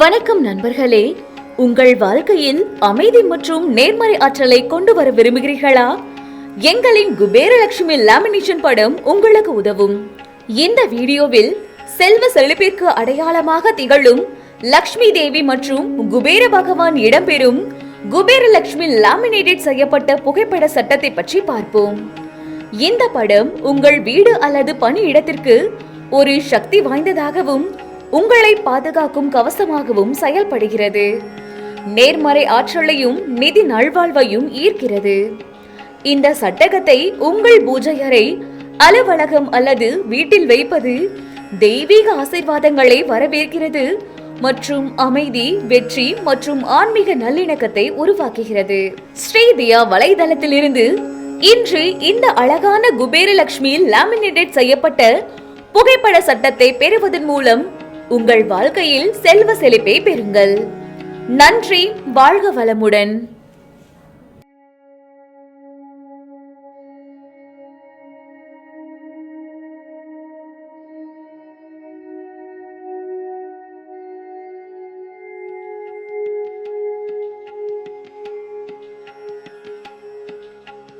வணக்கம் நண்பர்களே. உங்கள் வாழ்க்கையில் அமைதி மற்றும் நேர்மறை ஆற்றலை கொண்டு வர விரும்புகிறீர்களா? எங்களின் குபேரலட்சுமி லேமினேஷன் படம் உங்களுக்கு உதவும். இந்த வீடியோவில் செல்வ செழிப்பிற்கு அடையாளமாக திகழும் லக்ஷ்மி தேவி மற்றும் குபேர பகவான் இடம்பெறும் குபேரலட்சுமி லேமினேட்டட் செய்யப்பட்ட புகைப்பட சட்டத்தை பற்றி பார்ப்போம். இந்த படம் உங்கள் வீடு அல்லது பணி இடத்திற்கு ஒரு சக்தி வாய்ந்ததாகவும் உங்களை பாதுகாக்கும் கவசமாகவும் செயல்படுகிறது. நேர்மறை ஆற்றலையும் நிதி நல்வாழ்வையும் ஈர்க்கிறது. இந்த சட்டகத்தை உங்கள் பூஜை அறை அலுவலகம் அல்லது வீட்டில் வைப்பது தெய்வீக ஆசீர்வாதங்களை வரவேற்கிறது மற்றும் அமைதி வெற்றி மற்றும் ஆன்மீக நல்லிணக்கத்தை உருவாக்குகிறது. ஸ்ரீதியா வலைதளத்திலிருந்து இன்று இந்த அழகான குபேரலட்சுமி லேமினேட் செய்யப்பட்ட புகைப்பட சட்டத்தை பெறுவதன் மூலம் உங்கள் வாழ்க்கையில் செல்வ செழிப்பை பெறுங்கள். நன்றி வாழ்க வளமுடன்.